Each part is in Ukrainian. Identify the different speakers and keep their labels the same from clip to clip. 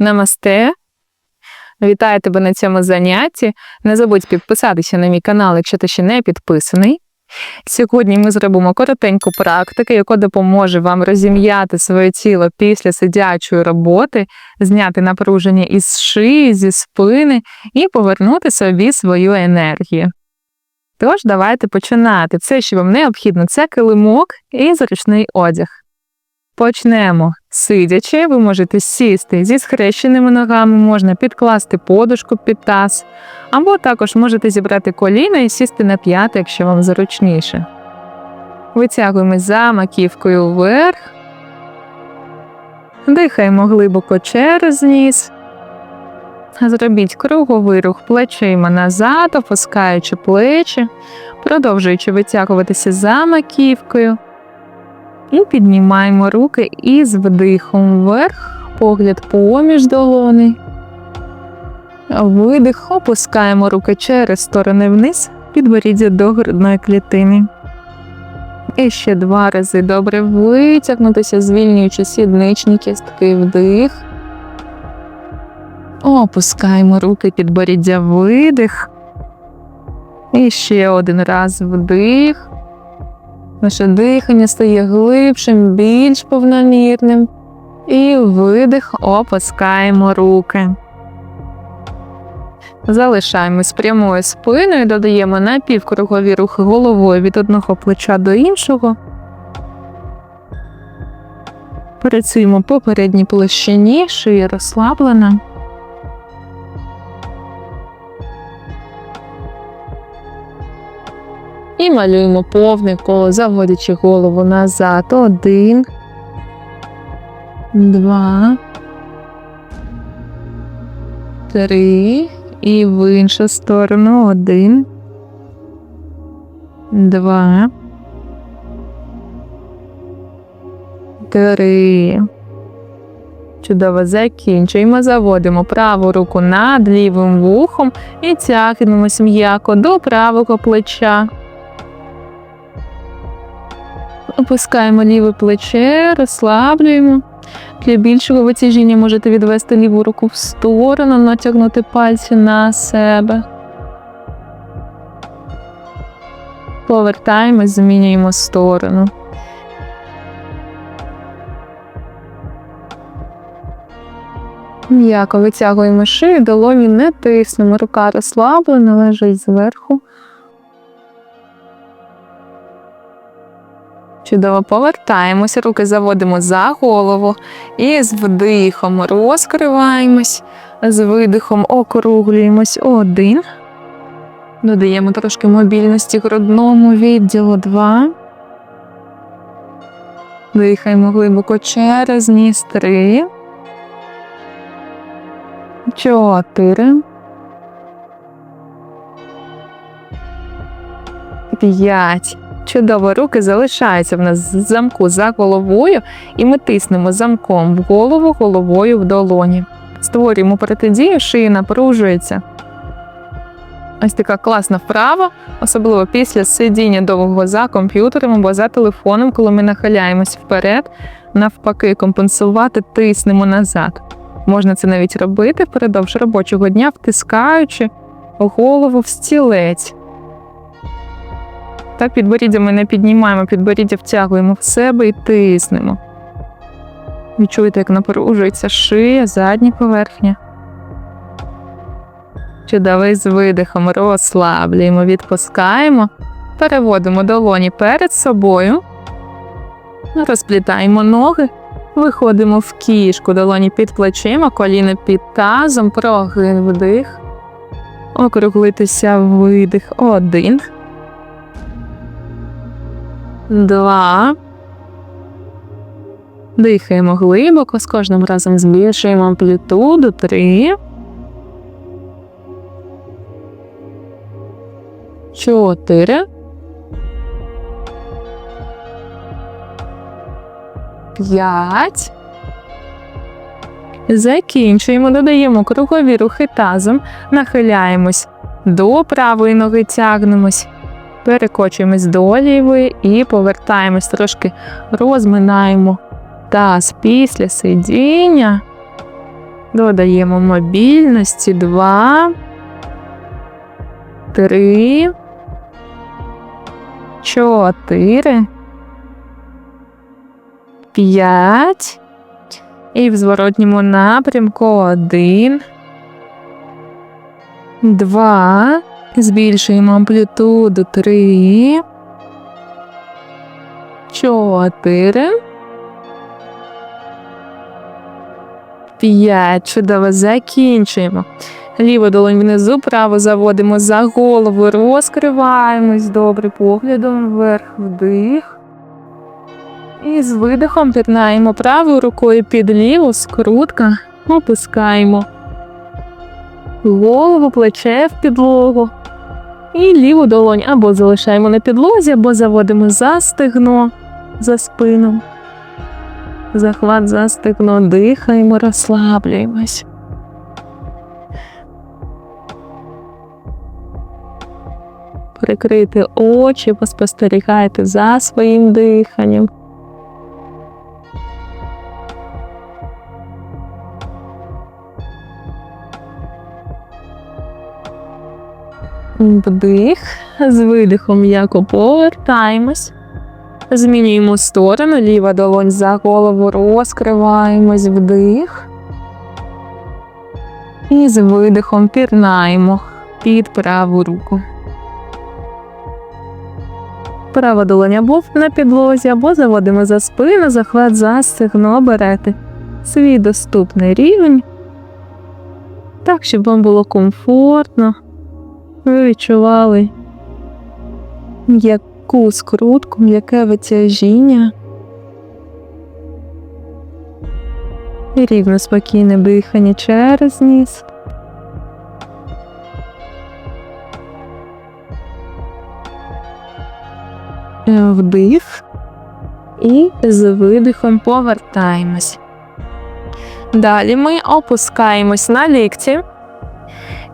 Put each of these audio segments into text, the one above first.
Speaker 1: Намасте. Вітаю тебе на цьому занятті. Не забудь підписатися на мій канал, якщо ти ще не підписаний. Сьогодні ми зробимо коротеньку практику, яка допоможе вам розім'яти своє тіло після сидячої роботи, зняти напруження із шиї, зі спини і повернути собі свою енергію. Тож, давайте починати. Все, що вам необхідно, це килимок і зручний одяг. Почнемо. Сидячи, ви можете сісти зі схрещеними ногами, можна підкласти подушку під таз, або також можете зібрати коліна і сісти на п'яти, якщо вам зручніше. Витягуємось за маківкою вверх. Дихаємо глибоко через ніс. Зробіть круговий рух плечима назад, опускаючи плечі, продовжуючи витягуватися за маківкою. І піднімаємо руки і з вдихом вверх, погляд поміж долони. Видих, опускаємо руки через сторони вниз, підборіддя до грудної клітини. І ще два рази добре витягнутися, звільнюючи сідничні кістки вдих. Опускаємо руки підборіддя видих. І ще один раз вдих. Наше дихання стає глибшим, більш повномірним. І видих, опускаємо руки. Залишаємось прямою спиною, додаємо напівкругові рухи головою від одного плеча до іншого. Працюємо по передній площині, шия розслаблена. І малюємо повне коло, заводячи голову назад. Один. Два. Три. І в іншу сторону. Один. Два. Три. Чудово, закінчуємо. Заводимо праву руку над лівим вухом і тягнемось м'яко до правого плеча. Опускаємо ліве плече, розслаблюємо. Для більшого витяжіння можете відвести ліву руку в сторону, натягнути пальці на себе. Повертаємось, змінюємо сторону. М'яко витягуємо шию, долоні не тиснемо. Рука розслаблена, лежить зверху. Чудово повертаємося, руки заводимо за голову і з вдихом розкриваємось, з видихом округлюємось один. Додаємо трошки мобільності грудному відділу два. Дихаємо глибоко через ніс три. Чотири. П'ять. Чудово, руки залишаються в нас замку за головою, і ми тиснемо замком в голову, головою в долоні. Створюємо протидію, шия напружується. Ось така класна вправа, особливо після сидіння довгого за комп'ютером або за телефоном, коли ми нахиляємось вперед, навпаки, компенсувати, тиснемо назад. Можна це навіть робити впродовж робочого дня, втискаючи голову в стілець. Так, підборіддя ми не піднімаємо, підборіддя втягуємо в себе і тиснемо. Відчуєте, як напружується шия, задня поверхня. Чудовий з видихом розслаблюємо, відпускаємо, переводимо долоні перед собою, розплітаємо ноги, виходимо в кішку, долоні під плечима, коліна під тазом, прогин вдих, округлитися видих. Один. Два. Дихаємо глибоко, з кожним разом збільшуємо амплітуду. Три. Чотири. П'ять. Закінчуємо, додаємо кругові рухи тазом, нахиляємось до правої ноги, тягнемось. Перекочуємось до лівої і повертаємось, трошки розминаємо таз після сидіння. Додаємо мобільності. Два. Три. Чотири. П'ять. І в зворотньому напрямку один. Два. Збільшуємо амплітуду. Три. Чотири. П'ять. Чудово. Закінчуємо. Ліву долонь внизу, право заводимо за голову, розкриваємось добре поглядом вверх вдих. І з видихом пірнаємо правою рукою під ліву, скрутка, опускаємо голову, плече в підлогу. І ліву долонь або залишаємо на підлозі, або заводимо за стегно, за спину. Захват за стегно, дихаємо, розслаблюємось. Прикрити очі, поспостерігайте за своїм диханням. Вдих, з видихом м'яко повертаємось. Змінюємо сторону, ліва долонь за голову, розкриваємось вдих. І з видихом пірнаємо під праву руку. Права долоня або на підлозі, або заводимо за спину, захват за стегно берете свій доступний рівень. Так, щоб вам було комфортно. Ви відчували м'яку скрутку, м'яке витяжіння. І рівно спокійне дихання через ніс. Вдих і з видихом повертаємось. Далі ми опускаємось на лікті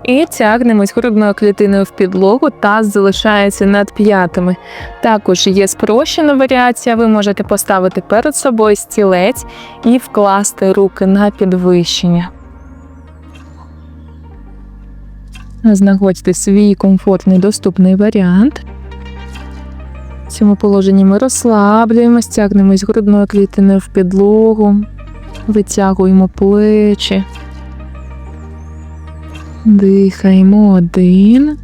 Speaker 1: і тягнемось грудною клітиною в підлогу, таз залишається над п'ятами. Також є спрощена варіація, ви можете поставити перед собою стілець і вкласти руки на підвищення. Знаходьте свій комфортний доступний варіант. В цьому положенні ми розслаблюємось, тягнемось грудною клітиною в підлогу, витягуємо плечі. Дихаємо один.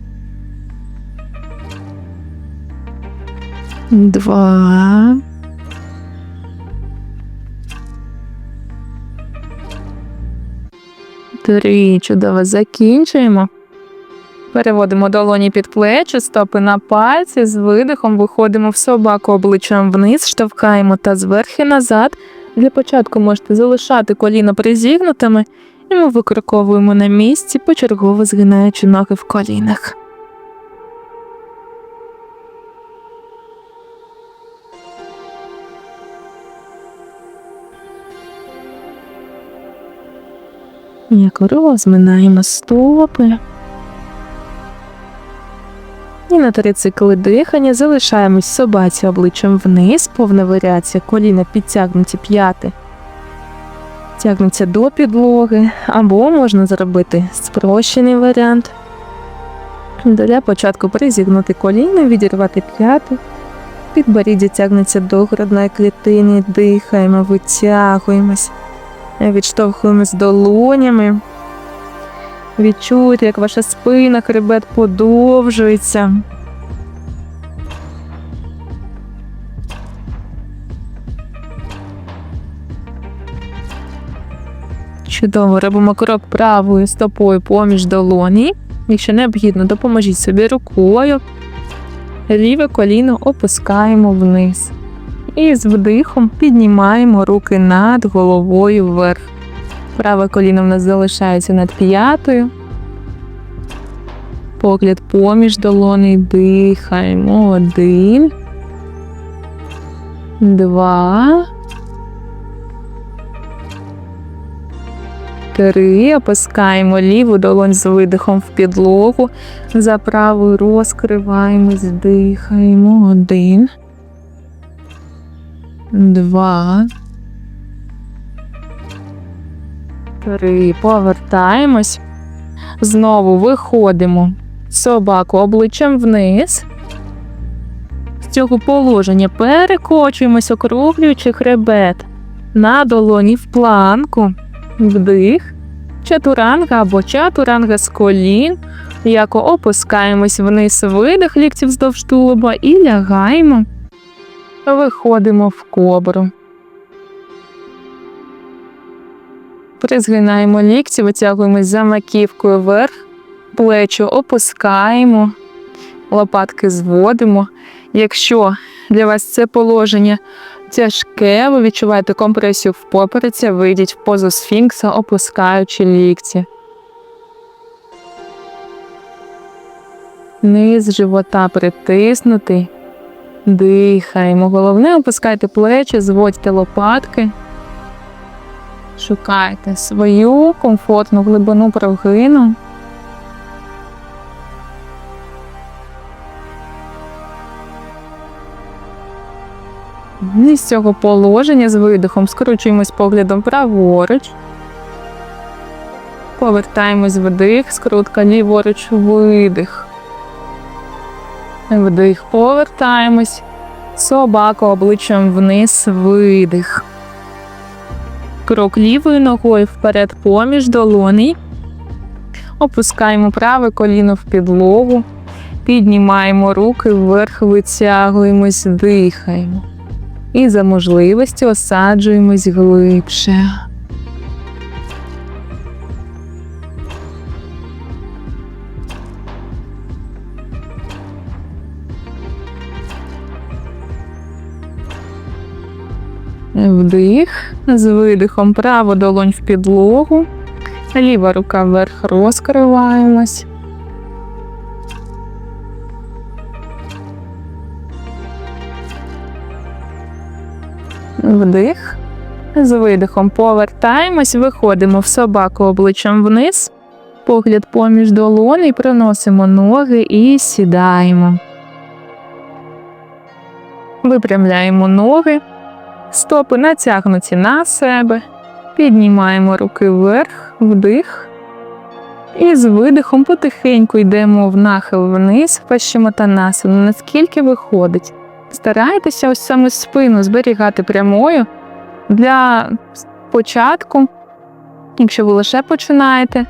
Speaker 1: Два. Три. Чудово. Закінчуємо. Переводимо долоні під плечі, стопи на пальці, з видихом виходимо в собаку обличчям вниз, штовхаємо та зверхи назад. Для початку можете залишати коліна призігнутими, ми викроковуємо на місці, почергово згинаючи ноги в колінах. М'яко розминаємо стопи. І на три цикли дихання залишаємось собаці обличчям вниз, повна варіація, коліна підтягнуті п'яти. Тягнуться до підлоги, або можна зробити спрощений варіант. Для початку призігнути коліна, відірвати п'яти. Підборіддя тягнеться до грудної клітини, дихаємо, витягуємось, відштовхуємось долонями. Відчуйте, як ваша спина, хребет подовжується. Чудово, робимо крок правою стопою поміж долоні. Якщо необхідно, допоможіть собі рукою. Ліве коліно опускаємо вниз. І з вдихом піднімаємо руки над головою вверх. Праве коліно в нас залишається над п'ятою. Погляд поміж долони. Дихаємо. Один. Два. Три. Опускаємо ліву долонь з видихом в підлогу. За правою розкриваємось, дихаємо. Один. Два. Три. Повертаємось. Знову виходимо. Собаку обличчям вниз. З цього положення перекочуємось, округлюючи хребет. На долоні в планку. Вдих. Чатуранга або чатуранга з колін. М'яко опускаємось вниз, видих ліктів вздовж тулуба і лягаємо. Виходимо в кобру. Призгинаємо лікті, витягуємось за маківкою вверх, плечі опускаємо, лопатки зводимо. Якщо для вас це положення тяжке, ви відчуваєте компресію в попереці, вийдіть в позу сфінкса, опускаючи лікті. Низ живота притиснутий. Дихаємо. Головне, опускайте плечі, зводьте лопатки. Шукайте свою комфортну глибину прогину. І з цього положення з видихом скручуємось поглядом праворуч. Повертаємось вдих, скрутка ліворуч, видих. Вдих, повертаємось. Собаку обличчям вниз, видих. Крок лівою ногою вперед поміж долоней. Опускаємо праве коліно в підлогу. Піднімаємо руки вверх, витягуємось, дихаємо. І за можливості осаджуємось глибше. Вдих, з видихом право долонь в підлогу, ліва рука вверх розкриваємось. Вдих. З видихом повертаємось, виходимо в собаку обличчям вниз, погляд поміж долоней, приносимо ноги і сідаємо. Випрямляємо ноги. Стопи натягнуті на себе. Піднімаємо руки вверх, вдих. І з видихом потихеньку йдемо в нахил вниз, пащемотанасану, наскільки виходить. Старайтеся ось саме спину зберігати прямою для початку, якщо ви лише починаєте,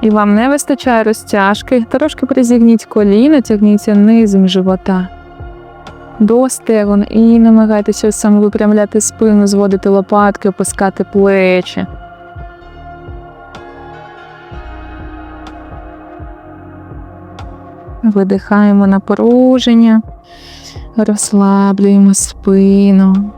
Speaker 1: і вам не вистачає розтяжки, трошки призігніть коліна, тягніться низом живота до стегон і намагайтеся саме випрямляти спину, зводити лопатки, опускати плечі. Видихаємо напруження, розслаблюємо спину.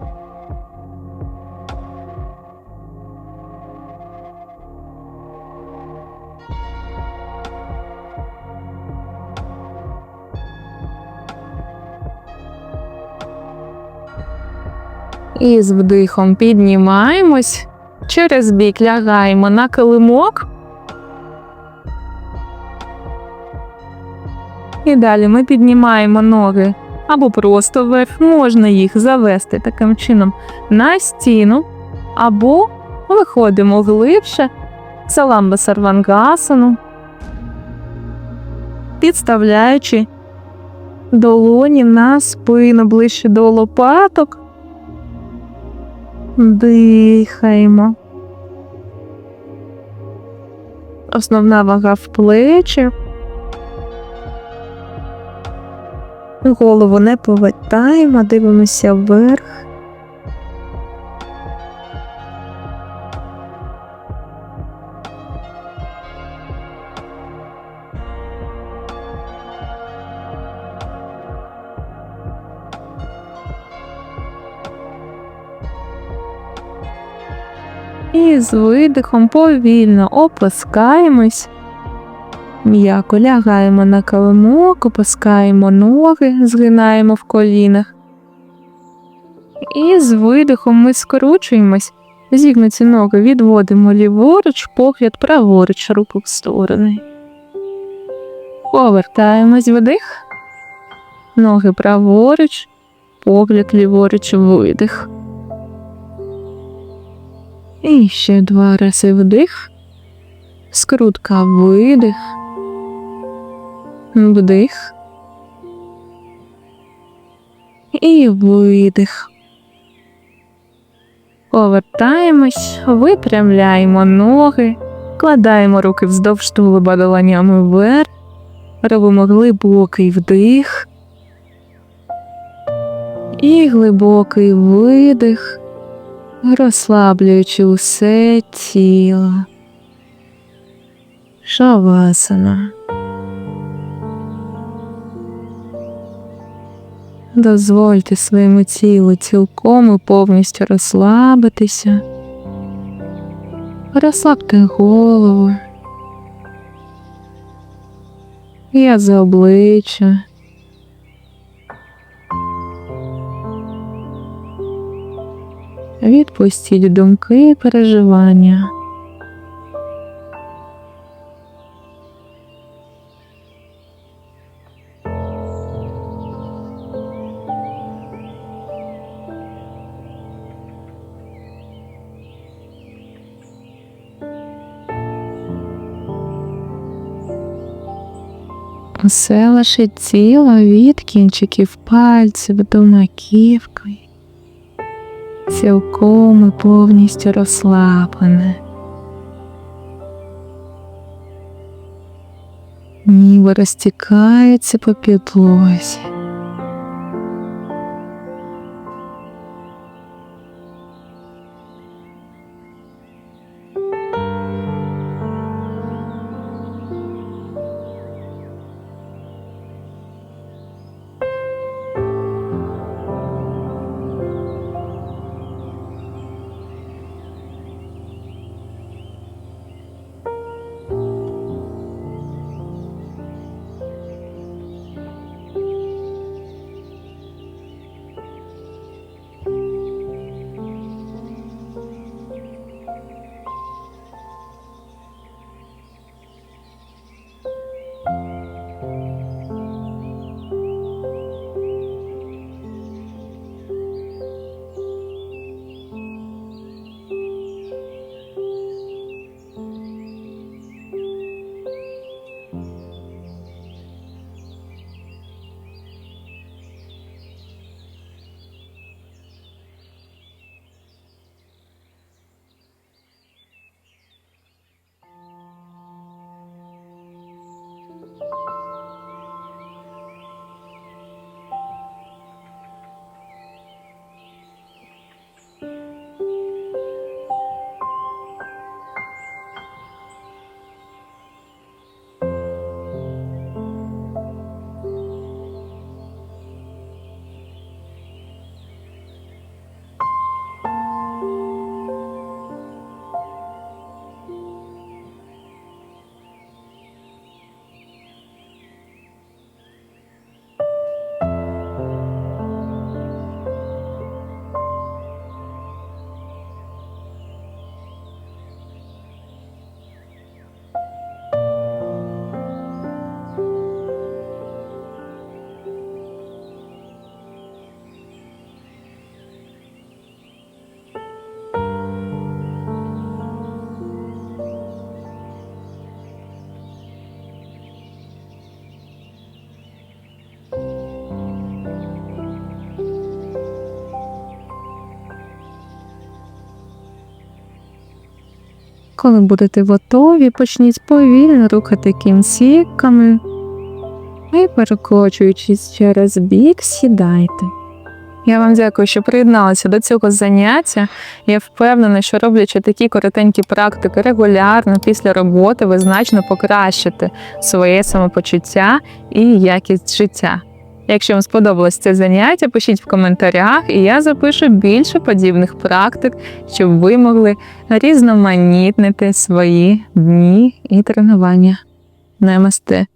Speaker 1: І з вдихом піднімаємось, через бік лягаємо на килимок. І далі ми піднімаємо ноги або просто вверх, можна їх завести таким чином на стіну, або виходимо глибше, саламба сарвангасану, підставляючи долоні на спину ближче до лопаток. Дихаємо. Основна вага в плечі. Голову не повертаємо, дивимося вверх. І з видихом повільно опускаємось, м'яко лягаємо на килимок, опускаємо ноги, згинаємо в колінах. І з видихом ми скручуємось, зігнуті ноги відводимо ліворуч, погляд праворуч, руку в сторони. Повертаємось вдих, ноги праворуч, погляд ліворуч, видих. І ще два рази вдих, скрутка видих, вдих і видих. Повертаємось, випрямляємо ноги, кладаємо руки вздовж тулуба долонями вверх, робимо глибокий вдих і глибокий видих, розслаблюючи усе тіло. Шавасана. Дозвольте своєму тілу цілком і повністю розслабитися. Розслабте голову. Я за обличчя. Відпустіть думки і переживання. Усе ваше тіло від кінчиків пальців до маківки. Цілком і повністю розслаблене. Ніби розтікається по підлозі. Коли будете готові, почніть повільно рухати кінцівками і перекочуючись через бік, сідайте. Я вам дякую, що приєдналися до цього заняття. Я впевнена, що роблячи такі коротенькі практики регулярно після роботи, ви значно покращите своє самопочуття і якість життя. Якщо вам сподобалось це заняття, пишіть в коментарях, і я запишу більше подібних практик, щоб ви могли різноманітнити свої дні і тренування. Намасте!